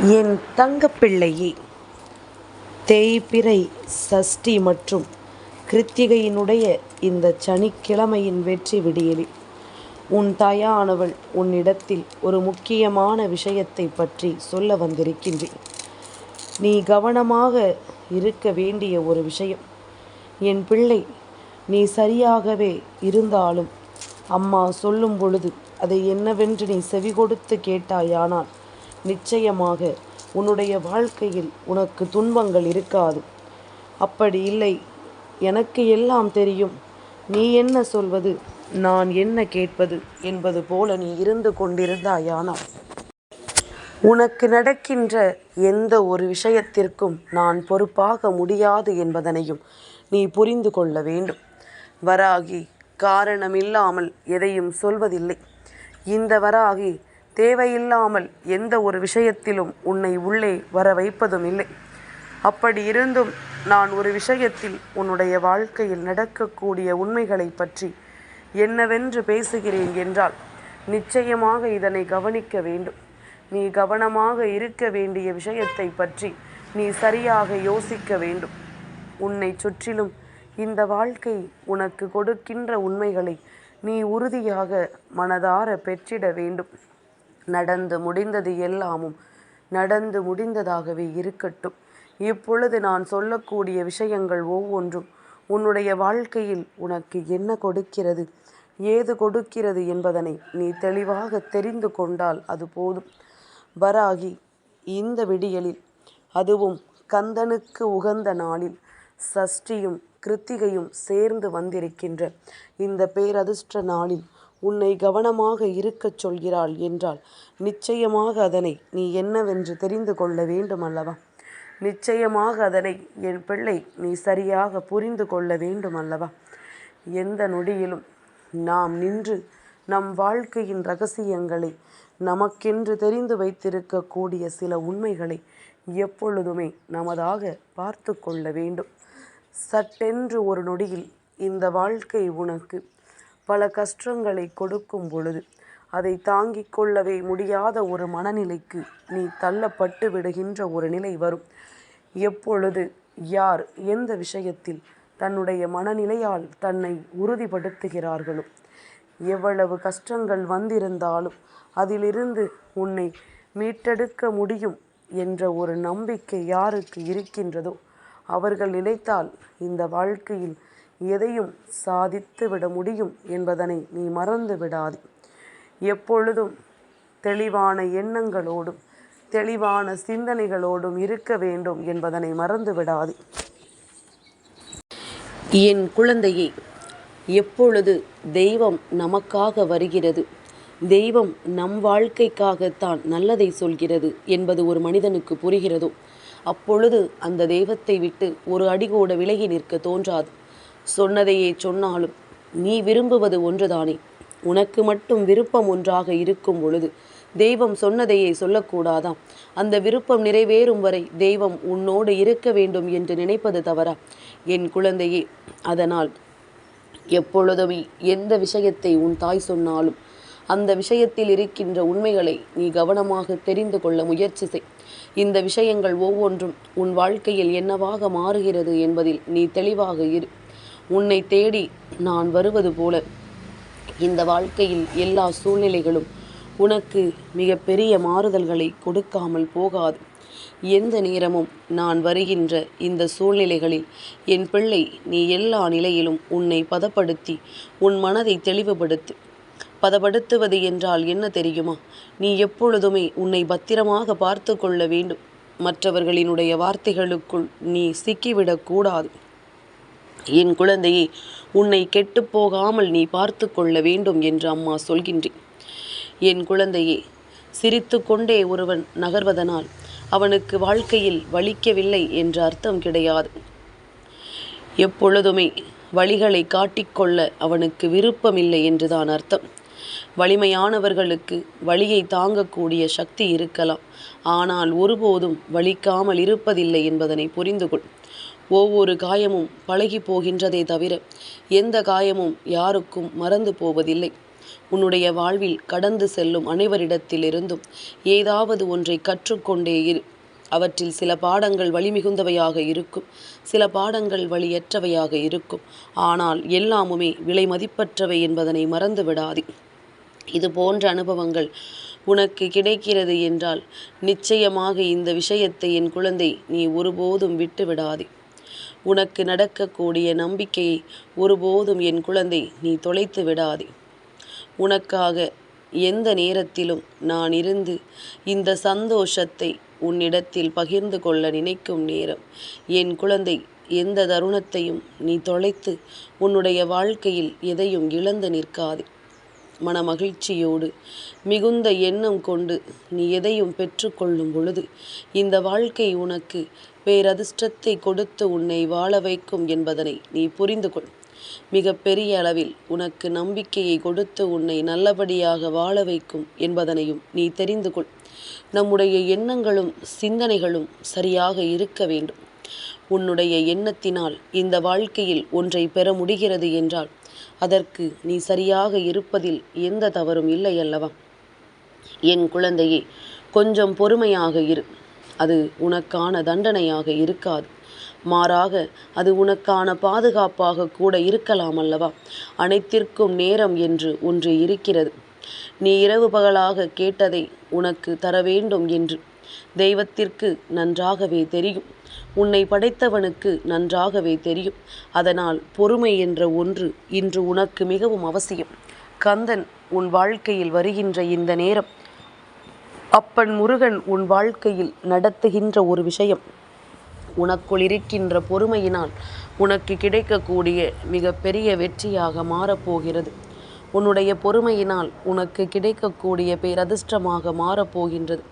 என் தங்கப்பிள்ளையே தேய்பிறை சஷ்டி மற்றும் கிருத்திகையினுடைய இந்த சனிக்கிழமையின் வெற்றி விடியலில் உன் தாயானவள் உன்னிடத்தில் ஒரு முக்கியமான விஷயத்தை பற்றி சொல்ல வந்திருக்கின்றேன். நீ கவனமாக இருக்க வேண்டிய ஒரு விஷயம். என் பிள்ளை நீ சரியாகவே இருந்தாலும் அம்மா சொல்லும் பொழுது அதை என்னவென்று நீ செவி கொடுத்து கேட்டாயானால் நிச்சயமாக உன்னுடைய வாழ்க்கையில் உனக்கு துன்பங்கள் இருக்காது. அப்படி இல்லை. எனக்கு எல்லாம் தெரியும். நீ என்ன சொல்வது? நான் என்ன கேட்பது? என்பது போல நீ இருந்து கொண்டிருந்தாயானால். உனக்கு நடக்கின்ற எந்த ஒரு விஷயத்திற்கும் நான் பொறுப்பாக முடியாது என்பதனையும் நீ புரிந்து கொள்ள வேண்டும். வராகி காரணமில்லாமல் எதையும் சொல்வதில்லை. இந்த வராகி தேவையில்லாமல் எந்த ஒரு விஷயத்திலும் உன்னை உள்ளே வர வைப்பதும் இல்லை. அப்படி இருந்தும் நான் ஒரு விஷயத்தில் உன்னுடைய வாழ்க்கையில் நடக்கக்கூடிய உண்மைகளை பற்றி என்னவென்று பேசுகிறேன் என்றால் நிச்சயமாக இதனை கவனிக்க வேண்டும். நீ கவனமாக இருக்க வேண்டிய விஷயத்தை பற்றி நீ சரியாக யோசிக்க வேண்டும். உன்னை சுற்றிலும் இந்த வாழ்க்கை உனக்கு கொடுக்கின்ற உண்மைகளை நீ உறுதியாக மனதார பெற்றிட வேண்டும். நடந்து முடிந்தது எல்லாமும் நடந்து முடிந்ததாகவே இருக்கட்டும். இப்பொழுது நான் சொல்லக்கூடிய விஷயங்கள் ஒவ்வொன்றும் உன்னுடைய வாழ்க்கையில் உனக்கு என்ன கொடுக்கிறது ஏது கொடுக்கிறது என்பதனை நீ தெளிவாக தெரிந்து கொண்டால் அது போதும். வராகி இந்த விடியலில் அதுவும் கந்தனுக்கு உகந்த நாளில் சஷ்டியும் கிருத்திகையும் சேர்ந்து வந்திருக்கின்ற இந்த பேரதிர்ஷ்ட நாளில் உன்னை கவனமாக இருக்கச் சொல்கிறாள் என்றால் நிச்சயமாக அதனை நீ என்னவென்று தெரிந்து கொள்ள வேண்டும் அல்லவா நிச்சயமாக அதனை என் பிள்ளை நீ சரியாக புரிந்து கொள்ள வேண்டும் அல்லவா எந்த நொடியிலும் நாம் நின்று நம் வாழ்க்கையின் ரகசியங்களை நமக்கென்று தெரிந்து வைத்திருக்கக்கூடிய சில உண்மைகளை எப்பொழுதுமே நமதாக பார்த்து கொள்ள வேண்டும். சட்டென்று ஒரு நொடியில் இந்த வாழ்க்கை உனக்கு பல கஷ்டங்களை கொடுக்கும் பொழுது அதை தாங்கிக் கொள்ளவே முடியாத ஒரு மனநிலைக்கு நீ தள்ளப்பட்டு விடுகின்ற ஒரு நிலை வரும். எப்பொழுது யார் எந்த விஷயத்தில் தன்னுடைய மனநிலையால் தன்னை உறுதிப்படுத்துகிறார்களோ எவ்வளவு கஷ்டங்கள் வந்திருந்தாலும் அதிலிருந்து உன்னை மீட்டெடுக்க முடியும் என்ற ஒரு நம்பிக்கை யாருக்கு இருக்கின்றதோ அவர்கள் நினைத்தால் இந்த வாழ்க்கையில் எதையும் சாதித்து விட முடியும் என்பதனை நீ மறந்து விடாது. எப்பொழுதும் தெளிவான எண்ணங்களோடும் தெளிவான சிந்தனைகளோடும் இருக்க வேண்டும் என்பதனை மறந்து விடாது. என் குழந்தையே எப்பொழுது தெய்வம் நமக்காக வருகிறது தெய்வம் நம் வாழ்க்கைக்காகத்தான் நல்லதை சொல்கிறது என்பது ஒரு மனிதனுக்கு புரிகிறதோ? அப்பொழுது அந்த தெய்வத்தை விட்டு ஒரு அடிகூட விலகி நிற்க தோன்றாது. சொன்னதையே சொன்னாலும் நீ விரும்புவது ஒன்றுதானே? உனக்கு மட்டும் விருப்பம் ஒன்றாக இருக்கும் பொழுது தெய்வம் சொன்னதையே சொல்லக்கூடாதாம்? அந்த விருப்பம் நிறைவேறும் வரை தெய்வம் உன்னோடு இருக்க வேண்டும் என்று நினைப்பது தவறா? என் குழந்தையே அதனால் எப்பொழுதுமே எந்த விஷயத்தை உன் தாய் சொன்னாலும் அந்த விஷயத்தில் இருக்கின்ற உண்மைகளை நீ கவனமாக தெரிந்து கொள்ள முயற்சி செய். இந்த விஷயங்கள் ஒவ்வொன்றும் உன் வாழ்க்கையில் என்னவாக மாறுகிறது என்பதில் நீ தெளிவாக இரு. உன்னை தேடி நான் வருவது போல. இந்த வாழ்க்கையில் எல்லா சூழ்நிலைகளும் உனக்கு மிக பெரிய மாறுதல்களை கொடுக்காமல் போகாது. எந்த நேரமும் நான் வருகின்ற இந்த சூழ்நிலைகளில் என் பிள்ளை நீ எல்லா நிலையிலும் உன்னை பதப்படுத்தி உன் மனதை தெளிவுபடுத்து. பதப்படுத்துவது என்றால் என்ன தெரியுமா? நீ எப்பொழுதுமே உன்னை பத்திரமாக பார்த்து கொள்ள வேண்டும். மற்றவர்களினுடைய வார்த்தைகளுக்குள் நீ சிக்கிவிடக்கூடாது என் குழந்தையே உன்னை கெட்டுப்போகாமல் நீ பார்த்து கொள்ள வேண்டும் என்று அம்மா சொல்கின்றேன் என் குழந்தையே சிரித்து கொண்டே ஒருவன் நகர்வதனால் அவனுக்கு வாழ்க்கையில் வலிக்கவில்லை என்ற அர்த்தம் கிடையாது. எப்பொழுதுமே வழிகளை காட்டிக்கொள்ள அவனுக்கு விருப்பமில்லை என்றுதான் அர்த்தம். வலிமையானவர்களுக்கு வழியை தாங்கக்கூடிய சக்தி இருக்கலாம். ஆனால் ஒருபோதும் வலிக்காமல் இருப்பதில்லை என்பதனை புரிந்து கொள் ஒவ்வொரு காயமும் பழகி போகின்றதே தவிர எந்த காயமும் யாருக்கும் மறந்து போவதில்லை. உன்னுடைய வாழ்வில் கடந்து செல்லும் அனைவரிடத்திலிருந்தும் ஏதாவது ஒன்றை கற்றுக்கொண்டே இரு. அவற்றில் சில பாடங்கள் வழிமிகுந்தவையாக இருக்கும் சில பாடங்கள் வழியற்றவையாக இருக்கும். ஆனால் எல்லாமுமே விலை மதிப்பற்றவை என்பதனை மறந்து விடாதே. இது போன்ற அனுபவங்கள் உனக்கு கிடைக்கிறது என்றால் நிச்சயமாக இந்த விஷயத்தை என் குழந்தை நீ ஒருபோதும் விட்டு விடாதே உனக்கு நடக்கக்கூடிய நம்பிக்கையை ஒருபோதும் என் குழந்தை நீ தொலைத்து விடாதே. உனக்காக எந்த நேரத்திலும் நான் இருந்து இந்த சந்தோஷத்தை உன்னிடத்தில் பகிர்ந்து கொள்ள நினைக்கும் நேரம் என் குழந்தை எந்த தருணத்தையும் நீ தொலைத்து உன்னுடைய வாழ்க்கையில் எதையும் இழந்து நிற்காதே. மனமகிழ்ச்சியோடு மிகுந்த எண்ணம் கொண்டு நீ எதையும் பெற்றுக்கொள்ளும் பொழுது இந்த வாழ்க்கை உனக்கு பேரதிர்ஷ்டத்தை கொடுத்து உன்னை வாழ வைக்கும் என்பதனை நீ புரிந்து கொள் மிக பெரிய அளவில் உனக்கு நம்பிக்கையை கொடுத்து உன்னை நல்லபடியாக வாழ வைக்கும் என்பதனையும் நீ தெரிந்து கொள் நம்முடைய எண்ணங்களும் சிந்தனைகளும் சரியாக இருக்க வேண்டும். உன்னுடைய எண்ணத்தினால் இந்த வாழ்க்கையில் ஒன்றை பெற முடிகிறது என்றால் அதற்கு நீ சரியாக இருப்பதில் எந்த தவறும் இல்லை அல்லவா? என் குழந்தையே கொஞ்சம் பொறுமையாக இரு. அது உனக்கான தண்டனையாக இருக்காது. மாறாக அது உனக்கான பாதுகாப்பாக கூட இருக்கலாம் அல்லவா? அனைத்திற்கும் நேரம் என்று ஒன்று இருக்கிறது. நீ இரவு பகலாக கேட்டதை உனக்கு தர வேண்டும் என்று. தெய்வத்திற்கு நன்றாகவே தெரியும். உன்னை படைத்தவனுக்கு நன்றாகவே தெரியும். அதனால் பொறுமை என்ற ஒன்று இன்று உனக்கு மிகவும் அவசியம். கந்தன் உன் வாழ்க்கையில் வருகின்ற இந்த நேரம் அப்பன் முருகன் உன் வாழ்க்கையில் நடத்துகின்ற ஒரு விஷயம். உனக்குள் இருக்கின்ற பொறுமையினால் உனக்கு கிடைக்கக்கூடிய மிக பெரிய வெற்றியாக மாறப்போகிறது உன்னுடைய பொறுமையினால் உனக்கு கிடைக்கக்கூடிய பேரதிர்ஷ்டமாக மாறப்போகின்றது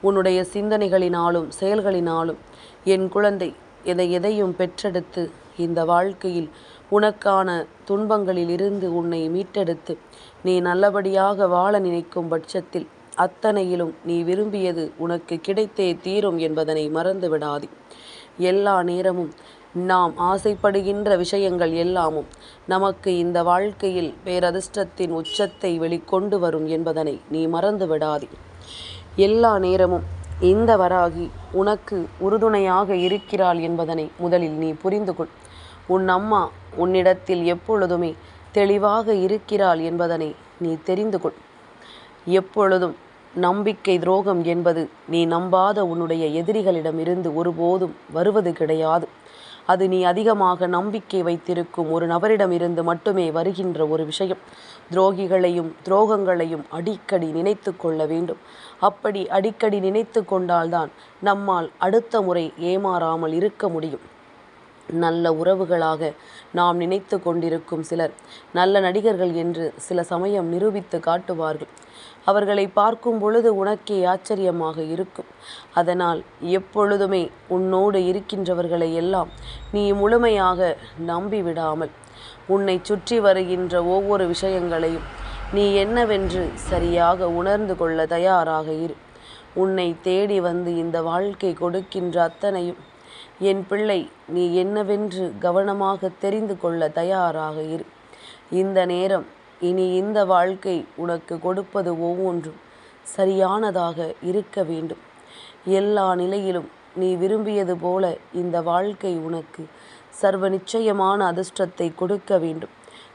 உன்னுடைய சிந்தனைகளினாலும் செயல்களினாலும் என் குழந்தை எதை எதையும் பெற்றெடுத்து இந்த வாழ்க்கையில் உனக்கான துன்பங்களில் இருந்து உன்னை மீட்டெடுத்து நீ நல்லபடியாக வாழ நினைக்கும் பட்சத்தில் அத்தனையிலும் நீ விரும்பியது உனக்கு கிடைத்தே தீரும் என்பதனை மறந்து விடாதே. எல்லா நேரமும் நாம் ஆசைப்படுகின்ற விஷயங்கள் எல்லாமும் நமக்கு இந்த வாழ்க்கையில் பேரதிர்ஷ்டத்தின் உச்சத்தை வெளிக்கொண்டு வரும் என்பதனை நீ மறந்து விடாதே. எல்லா நேரமும் இந்த வராகி உனக்கு உறுதுணையாக இருக்கிறாள் என்பதனை முதலில் நீ புரிந்து கொள். உன் அம்மா உன்னிடத்தில் எப்பொழுதுமே தெளிவாக இருக்கிறாள் என்பதனை நீ தெரிந்து கொள். எப்பொழுதும் நம்பிக்கை துரோகம் என்பது நீ நம்பாத உன்னுடைய எதிரிகளிடமிருந்து ஒருபோதும் வருவது கிடையாது. அது நீ அதிகமாக நம்பிக்கை வைத்திருக்கும் ஒரு நபரிடமிருந்து மட்டுமே வருகின்ற ஒரு விஷயம். துரோகிகளையும் துரோகங்களையும் அடிக்கடி நினைத்து கொள்ள வேண்டும். அப்படி அடிக்கடி நினைத்து கொண்டால்தான் நம்மால் அடுத்த முறை ஏமாறாமல் இருக்க முடியும். நல்ல உறவுகளாக நாம் நினைத்து கொண்டிருக்கும் சிலர் நல்ல நடிகர்கள் என்று சில சமயம் நிரூபித்து காட்டுவார்கள். அவர்களை பார்க்கும் பொழுது உனக்கே ஆச்சரியமாக இருக்கும். அதனால் எப்பொழுதுமே உன்னோடு இருக்கின்றவர்களை எல்லாம் நீ முழுமையாக நம்பிவிடாமல் உன்னை சுற்றி வருகின்ற ஒவ்வொரு விஷயங்களையும் நீ என்னவென்று சரியாக உணர்ந்து கொள்ள தயாராக இரு. உன்னை தேடி வந்து இந்த வாழ்க்கை கொடுக்கின்ற அத்தனையும் என் பிள்ளை நீ என்னவென்று கவனமாக தெரிந்து கொள்ள தயாராக இரு. இந்த நேரம் இனி இந்த வாழ்க்கை உனக்கு கொடுப்பது ஒவ்வொன்றும் சரியானதாக இருக்க வேண்டும். எல்லா நிலையிலும் நீ விரும்பியது போல இந்த வாழ்க்கை உனக்கு சர்வ நிச்சயமான அதிர்ஷ்டத்தை கொடுக்க வேண்டும்.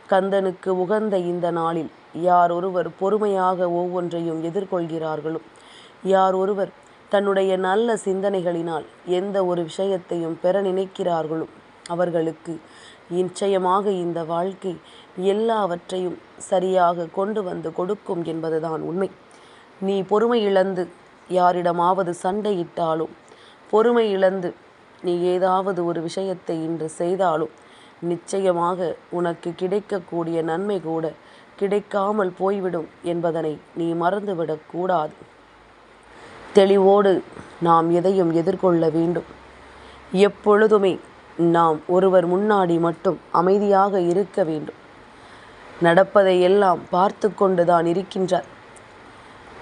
கந்தனுக்கு உகந்த இந்த நாளில் யார் ஒருவர் பொறுமையாக ஒவ்வொன்றையும் எதிர்கொள்கிறார்களோ யார் ஒருவர் தன்னுடைய நல்ல சிந்தனைகளினால் எந்த ஒரு விஷயத்தையும் பெற நினைக்கிறார்களோ அவர்களுக்கு நிச்சயமாக இந்த வாழ்க்கை எல்லாவற்றையும் சரியாக கொண்டு வந்து கொடுக்கும் என்பதுதான் உண்மை. நீ பொறுமை இழந்து யாரிடமாவது சண்டையிட்டாலும் பொறுமை இழந்து நீ ஏதாவது ஒரு விஷயத்தை இன்று செய்தாலும் நிச்சயமாக உனக்கு கிடைக்கக்கூடிய நன்மை கூட கிடைக்காமல் போய்விடும் என்பதனை நீ மறந்துவிடக்கூடாது தெளிவோடு நாம் எதையும் எதிர்கொள்ள வேண்டும். எப்பொழுதுமே நாம் ஒருவர் முன்னாடி மட்டும் அமைதியாக இருக்க வேண்டும். நடப்பதை எல்லாம் பார்த்து கொண்டுதான் இருக்கின்றார்.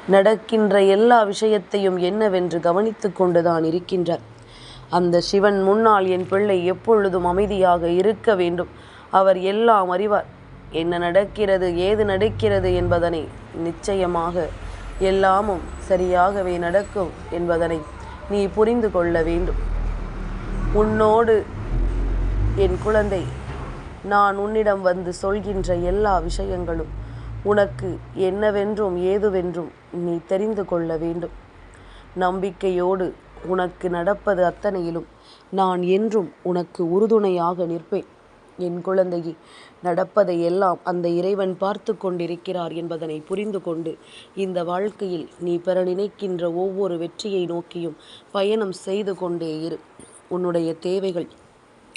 நடக்கின்ற எல்லா விஷயத்தையும் என்னவென்று கவனித்து கொண்டுதான் இருக்கின்றார். அந்த சிவன் முன்னால் என் பிள்ளை எப்பொழுதும் அமைதியாக இருக்க வேண்டும். அவர் எல்லாம் அறிவார். என்ன நடக்கிறது ஏது நடக்கிறது என்பதனை நிச்சயமாக எல்லாமும் சரியாகவே நடக்கும் என்பதனை நீ புரிந்து கொள்ள வேண்டும். உன்னோடு என் குழந்தை நான் உன்னிடம் வந்து சொல்கின்ற எல்லா விஷயங்களும் உனக்கு என்னவென்றும் ஏதுவென்றும் நீ தெரிந்து கொள்ள வேண்டும். நம்பிக்கையோடு உனக்கு நடப்பது அத்தனையிலும் நான் என்றும் உனக்கு உறுதுணையாக நிற்பேன். என் குழந்தையே நடப்பதை எல்லாம் அந்த இறைவன் பார்த்து கொண்டிருக்கிறார் என்பதனை புரிந்து கொண்டு இந்த வாழ்க்கையில் நீ பெற நினைக்கின்ற ஒவ்வொரு வெற்றியை நோக்கியும் பயணம் செய்து கொண்டே இரு. உன்னுடைய தேவைகள்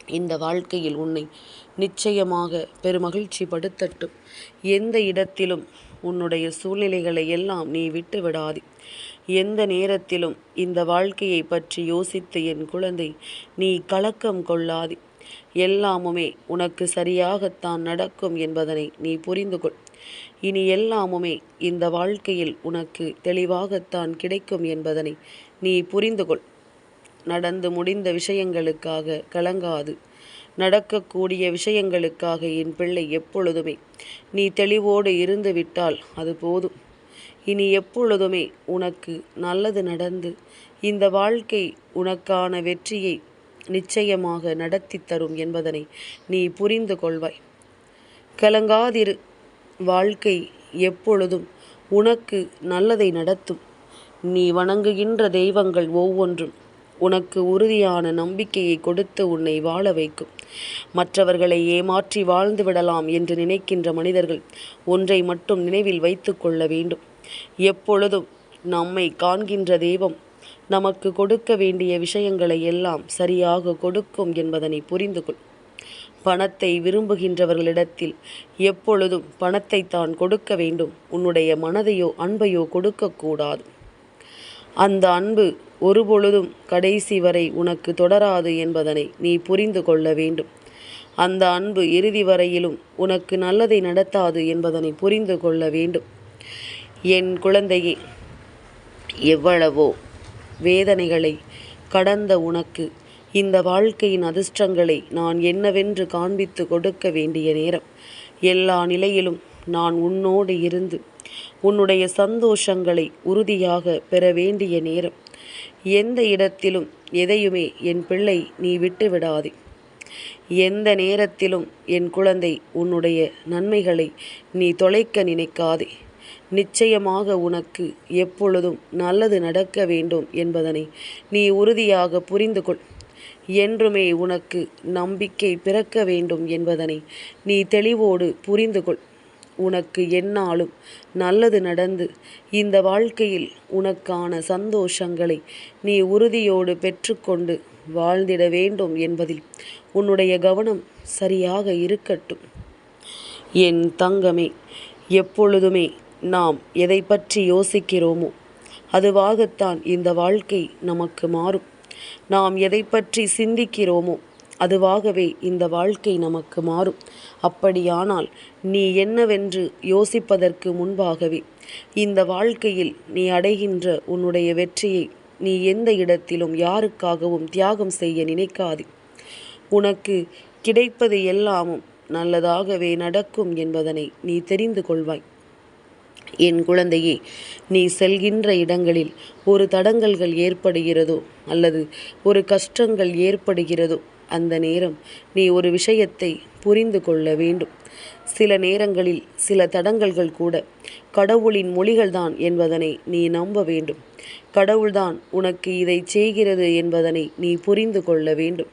இந்த வாழ்க்கையில் உன்னை நிச்சயமாக பெருமகிழ்ச்சி படுத்தட்டும். எந்த இடத்திலும் உன்னுடைய சூழ்நிலைகளை எல்லாம் நீ விட்டு விடாதே. எந்த நேரத்திலும் இந்த வாழ்க்கையை பற்றி யோசித்து என் குழந்தை நீ கலக்கம் கொள்ளாதே. எல்லாமுமே உனக்கு சரியாகத்தான் நடக்கும் என்பதனை நீ புரிந்து கொள் இனி எல்லாமுமே இந்த வாழ்க்கையில் உனக்கு தெளிவாகத்தான் கிடைக்கும் என்பதனை நீ புரிந்து கொள் நடந்து முடிந்த விஷயங்களுக்காக கலங்காது. நடக்கக்கூடிய விஷயங்களுக்காக என் பிள்ளை எப்பொழுதுமே நீ தெளிவோடு இருந்து விட்டால் அது போதும். இனி எப்பொழுதுமே உனக்கு நல்லது நடந்து இந்த வாழ்க்கை உனக்கான வெற்றியை நிச்சயமாக நடத்தி தரும் என்பதனை நீ புரிந்து கொள்வாய். கலங்காதிரு. வாழ்க்கை எப்பொழுதும் உனக்கு நல்லதை நடத்தும். நீ வணங்குகின்ற தெய்வங்கள் ஒவ்வொன்றும் உனக்கு உறுதியான நம்பிக்கையை கொடுத்து உன்னை வாழ வைக்கும். மற்றவர்களை ஏமாற்றி வாழ்ந்து விடலாம் என்று நினைக்கின்ற மனிதர்கள் ஒன்றை மட்டும் நினைவில் வைத்து கொள்ள வேண்டும். எப்பொழுதும் நம்மை காண்கின்ற தெய்வம் நமக்கு கொடுக்க வேண்டிய விஷயங்களை எல்லாம் சரியாக கொடுக்கும் என்பதனை புரிந்து கொள். பணத்தை விரும்புகின்றவர்களிடத்தில் எப்பொழுதும் பணத்தை தான் கொடுக்க வேண்டும். உன்னுடைய மனதையோ அன்பையோ கொடுக்கக்கூடாது அந்த அன்பு ஒருபொழுதும் கடைசி வரை உனக்கு தொடராது என்பதனை நீ புரிந்து கொள்ள வேண்டும். அந்த அன்பு இறுதி வரையிலும் உனக்கு நல்லதை நடத்தாது என்பதனை புரிந்து கொள்ள வேண்டும். என் குழந்தையே எவ்வளவோ வேதனைகளை கடந்த உனக்கு. இந்த வாழ்க்கையின் அதிர்ஷ்டங்களை நான் என்னவென்று காண்பித்து கொடுக்க வேண்டிய நேரம். எல்லா நிலையிலும் நான் உன்னோடு இருந்து உன்னுடைய சந்தோஷங்களை உறுதியாக பெற வேண்டிய நேரம். எந்த இடத்திலும் எதையுமே என் பிள்ளை நீ விட்டு விடாதே எந்த நேரத்திலும் என் குழந்தை உன்னுடைய நன்மைகளை நீ தொலைக்க நினைக்காதே. நிச்சயமாக உனக்கு எப்பொழுதும் நல்லது நடக்க வேண்டும் என்பதனை நீ உறுதியாக புரிந்து கொள். என்றுமே உனக்கு நம்பிக்கை பிறக்க வேண்டும் என்பதனை நீ தெளிவோடு புரிந்து கொள். உனக்கு என்னாலும் நல்லது நடந்து இந்த வாழ்க்கையில் உனக்கான சந்தோஷங்களை நீ உறுதியோடு பெற்றுக்கொண்டு வாழ்ந்திட வேண்டும் என்பதில் உன்னுடைய கவனம் சரியாக இருக்கட்டும். என் தங்கமே எப்பொழுதுமே நாம் எதை பற்றி யோசிக்கிறோமோ அதுவாகத்தான் இந்த வாழ்க்கை நமக்கு மாறும். நாம் எதை பற்றி சிந்திக்கிறோமோ அதுவாகவே இந்த வாழ்க்கை நமக்கு மாறும். அப்படியானால் நீ என்னவென்று யோசிப்பதற்கு முன்பாகவே இந்த வாழ்க்கையில் நீ அடைகின்ற உன்னுடைய வெற்றியை நீ எந்த இடத்திலும் யாருக்காகவும் தியாகம் செய்ய நினைக்காது. உனக்கு கிடைப்பது எல்லாமும் நல்லதாகவே நடக்கும் என்பதனை நீ தெரிந்து கொள்வாய். என் குழந்தையே நீ செல்கின்ற இடங்களில் ஒரு தடங்கல்கள் ஏற்படுகிறதோ அல்லது ஒரு கஷ்டங்கள் ஏற்படுகிறதோ அந்த நேரம் நீ ஒரு விஷயத்தை புரிந்து கொள்ள வேண்டும். சில நேரங்களில் சில தடங்கல்கள் கூட கடவுளின் மொழிகள்தான் என்பதனை நீ நம்ப வேண்டும். கடவுள்தான் உனக்கு இதை செய்கிறது என்பதனை நீ புரிந்து கொள்ள வேண்டும்.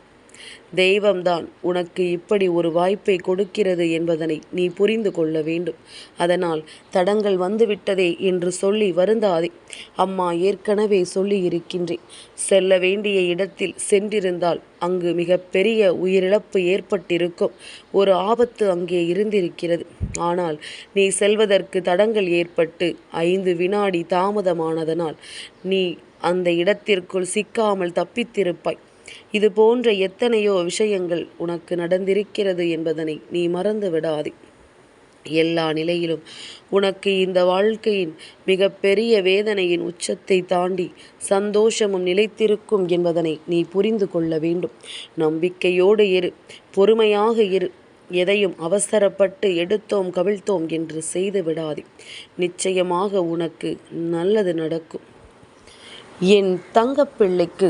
தெய்வம்தான். உனக்கு இப்படி ஒரு வாய்ப்பை கொடுக்கிறது என்பதனை நீ புரிந்து கொள்ள வேண்டும். அதனால் தடங்கள் வந்துவிட்டதே என்று சொல்லி வருந்தாதே. அம்மா ஏற்கனவே சொல்லி இருக்கின்றேன் செல்ல வேண்டிய இடத்தில் சென்றிருந்தால் அங்கு மிகப்பெரிய உயிரிழப்பு ஏற்பட்டிருக்கும். ஒரு ஆபத்து அங்கே இருந்திருக்கிறது. ஆனால் நீ செல்வதற்கு தடங்கள் ஏற்பட்டு ஐந்து வினாடி தாமதமானதனால் நீ அந்த இடத்திற்குள் சிக்காமல் தப்பித்திருப்பாய். இது போன்ற எத்தனையோ விஷயங்கள் உனக்கு நடந்திருக்கிறது என்பதனை நீ மறந்து விடாதே. எல்லா நிலையிலும் உனக்கு இந்த வாழ்க்கையின் மிக பெரிய வேதனையின் உச்சத்தை தாண்டி சந்தோஷமும் நிலைத்திருக்கும் என்பதனை நீ புரிந்து கொள்ள வேண்டும். நம்பிக்கையோடு இரு பொறுமையாக இரு. எதையும் அவசரப்பட்டு எடுத்தோம் கவிழ்த்தோம் என்று செய்து விடாதே. நிச்சயமாக உனக்கு நல்லது நடக்கும். என் தங்கப்பிள்ளைக்கு